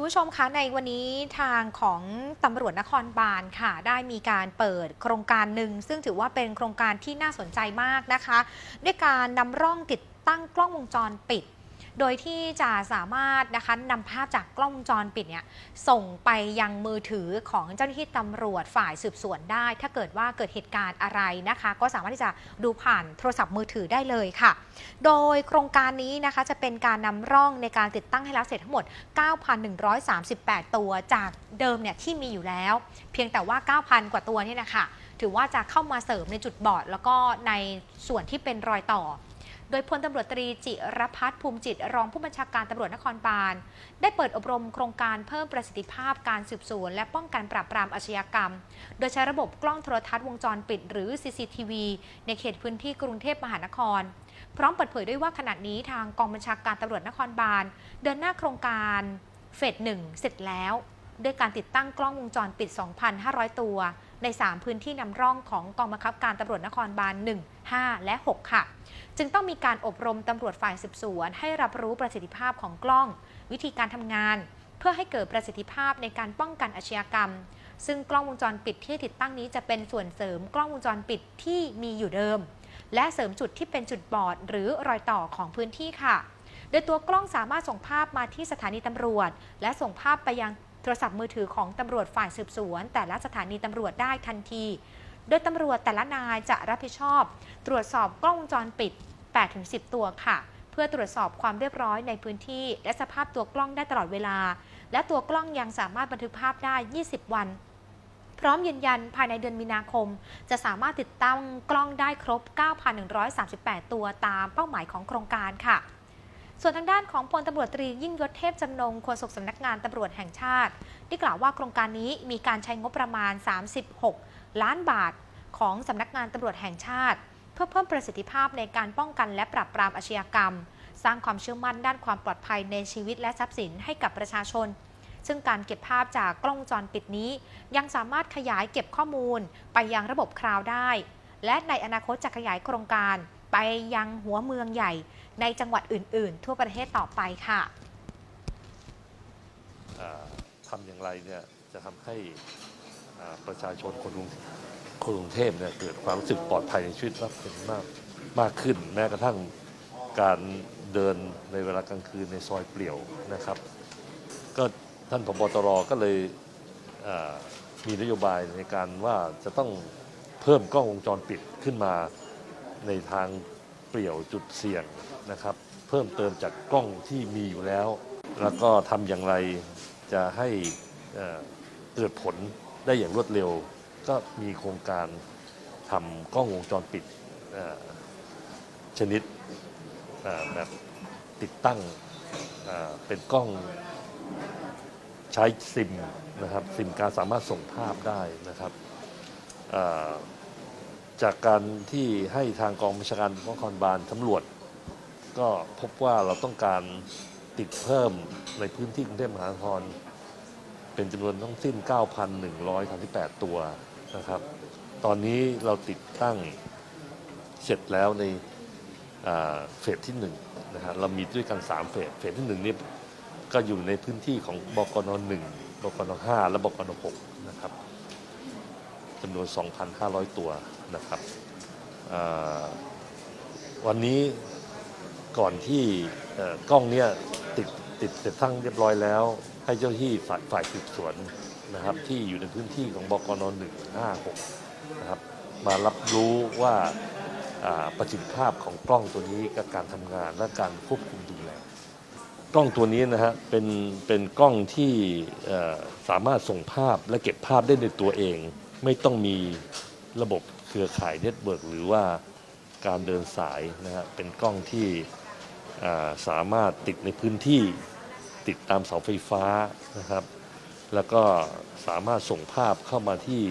คุณผู้ชมคะในวันนี้ทางของตำรวจนครบาลค่ะ ได้มีการเปิดโครงการหนึ่ง ซึ่งถือว่าเป็นโครงการที่น่าสนใจมากนะคะ ด้วยการนำร่องติดตั้งกล้องวงจรปิด โดยที่จะสามารถนะคะนำภาพจากกล้องวงจรปิดเนี่ยส่งไปยังมือถือของเจ้าหน้าที่ตำรวจฝ่ายสืบสวนได้ ถ้าเกิดว่าเกิดเหตุการณ์อะไรนะคะ ก็สามารถที่จะดูผ่านโทรศัพท์มือถือได้เลยค่ะ โดยโครงการนี้นะคะจะเป็นการนำร่องในการติดตั้งให้แล้วเสร็จทั้งหมด 9,138 ตัวจากเดิมเนี่ยที่มีอยู่แล้ว เพียงแต่ว่า 9,000 กว่าตัวเนี่ยนะคะถือว่าจะเข้ามาเสริมในจุดบอด แล้วก็ในส่วนที่เป็นรอยต่อ โดยพลตำรวจตรีจิรพัฒน์ภูมิจิต รองผู้บัญชาการตำรวจนครบาล ได้เปิดอบรมโครงการเพิ่มประสิทธิภาพการสืบสวน และป้องกันปราบปรามอาชญากรรม โดยใช้ระบบกล้องโทรทัศน์วงจรปิด หรือ CCTV ในเขตพื้นที่กรุงเทพมหานคร พร้อมเปิดเผยด้วยว่าขณะนี้ทางกองบัญชาการตำรวจนครบาล เดินหน้าโครงการเฟสหนึ่งเสร็จแล้ว ด้วยการติดตั้งกล้องวงจรปิด 2,500 ตัว ใน 3 พื้นที่นำร่องของกองบังคับการตำรวจนครบาล 1 5 และ 6 ค่ะ จึงต้องมีการอบรมตำรวจฝ่ายสืบสวน ให้รับรู้ประสิทธิภาพของกล้อง วิธีการทำงาน เพื่อให้เกิดประสิทธิภาพในการป้องกันอาชญากรรม ซึ่งกล้องวงจรปิดที่ติดตั้งนี้จะเป็นส่วนเสริมกล้องวงจรปิดที่มีอยู่เดิม และเสริมจุดที่เป็นจุดบอด หรือรอยต่อของพื้นที่ค่ะ โดยตัวกล้องสามารถส่งภาพมาที่สถานีตำรวจ และส่งภาพไปยัง โทรศัพท์มือถือของตำรวจฝ่ายสืบสวน แต่ละสถานีตำรวจได้ทันที โดยตำรวจแต่ละนายจะรับผิดชอบ ตรวจสอบกล้องวงจรปิด 8-10 ตัวค่ะ เพื่อตรวจสอบความเรียบร้อยในพื้นที่ และสภาพตัวกล้องได้ตลอดเวลา และตัวกล้องยังสามารถบันทึกภาพได้ 20 วันพร้อมยืนยันภายในเดือนมีนาคม จะสามารถติดตั้งกล้องได้ครบ 9,138 ตัวตามเป้าหมายของโครงการค่ะ ส่วนทางด้านของพลตำรวจตรียิ่งยศเทพจำนงโฆษกสำนักงานตำรวจแห่งชาติ ได้กล่าวว่าโครงการนี้มีการใช้งบประมาณ 36 ล้านบาทของสำนักงานตำรวจแห่งชาติ เพื่อเพิ่มประสิทธิภาพในการป้องกันและปราบปรามอาชญากรรม สร้างความเชื่อมั่นด้านความปลอดภัยในชีวิตและทรัพย์สินให้กับประชาชน ซึ่งการเก็บภาพจากกล้องวงจรปิดนี้ ยังสามารถขยายเก็บข้อมูลไปยังระบบคลาวด์ได้ และในอนาคตจะขยายโครงการ ไปยังหัวเมืองใหญ่ในจังหวัดอื่น ๆ ทั่วประเทศต่อไปค่ะทำอย่างไรเนี่ยจะทำให้ประชาชนคนกรุงกรุงเทพเนี่ยเกิดความรู้สึกปลอดภัยในชีวิตมากขึ้นมากมากขึ้น แม้กระทั่งการเดินในเวลากลางคืนในซอยเปลี่ยวนะครับ ก็ท่านผบตรก็เลยมีนโยบายในการว่าจะต้องเพิ่มกล้องวงจรปิดขึ้นมา ในทางเปลี่ยวจุดเสี่ยงนะครับ เพิ่มเติมจากกล้องที่มีอยู่แล้ว แล้วก็ทำอย่างไรจะให้เกิดผลได้อย่างรวดเร็ว ก็มีโครงการทำกล้องวงจรปิดชนิดแบบติดตั้งเป็นกล้องใช้ซิมนะครับซิมการสามารถส่งภาพได้นะครับ จากการที่ให้ทางกองบัญชาการนครบาลสำรวจ ก็พบว่าเราต้องการติดเพิ่มในพื้นที่กรุงเทพมหานคร เป็นจำนวนทั้งสิ้น 9,138 ตัวนะครับ ตอนนี้เราติดตั้งเสร็จแล้วในเฟสที่1นะฮะเรามีด้วยกัน 3 เฟส เฟสที่1นี่ก็อยู่ในพื้นที่ของบกน 1 บกน 5 และบกน 6 นะครับ จำนวน 2,500 ตัวนะครับวันนี้ก่อนที่กล้องเนี่ยติดติดเสร็จทั้งเรียบร้อยแล้ว ให้เจ้าที่ฝ่ายฝ่ายสืบสวนนะครับ ที่อยู่ในพื้นที่ของบกนหนึ่งห้าหกนะครับ มารับรู้ว่าประสิทธิภาพของกล้องตัวนี้กับการทำงานและการควบคุมดูแลกล้องตัวนี้นะฮะเป็นเป็นกล้องที่สามารถส่งภาพและเก็บภาพได้ในตัวเอง ไม่ต้องมีระบบเครือข่ายเน็ตเวิร์กหรือว่าการเดินสายนะฮะเป็นกล้องที่สามารถติดในพื้นที่ติดตามเสาไฟฟ้านะครับ แล้วก็สามารถส่งภาพเข้ามาที่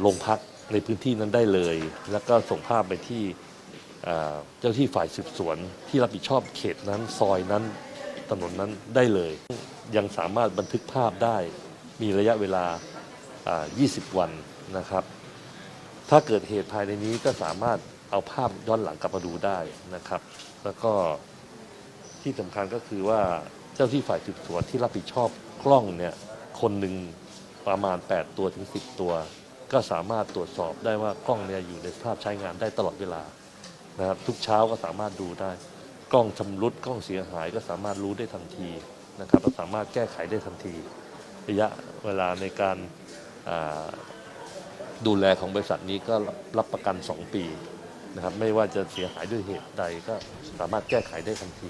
โรงพักในพื้นที่นั้นได้เลย แล้วก็ส่งภาพไปที่เจ้าที่ฝ่ายสืบสวนที่รับผิดชอบเขตนั้นซอยนั้นถนนนั้นได้เลย ยังสามารถบันทึกภาพได้มีระยะเวลา 20 วันนะครับ ถ้าเกิดเหตุภายในนี้ก็สามารถเอาภาพย้อนหลังกลับมาดูได้นะครับ แล้วก็ที่สำคัญก็คือว่าเจ้าที่ฝ่ายสืบสวนที่รับผิดชอบกล้องเนี่ยคนหนึ่งประมาณ 8 ตัวถึง 10 ตัว ก็สามารถตรวจสอบได้ว่ากล้องเนี่ยอยู่ในสภาพใช้งานได้ตลอดเวลานะครับทุกเช้าก็สามารถดูได้ กล้องชำรุดกล้องเสียหายก็สามารถรู้ได้ทันทีนะครับสามารถแก้ไขได้ทันที ระยะเวลาในการ ดูแลของบริษัทนี้ก็รับประกัน 2 ปีนะครับไม่ว่าจะเสียหายด้วยเหตุใดก็สามารถแก้ไขได้ทันที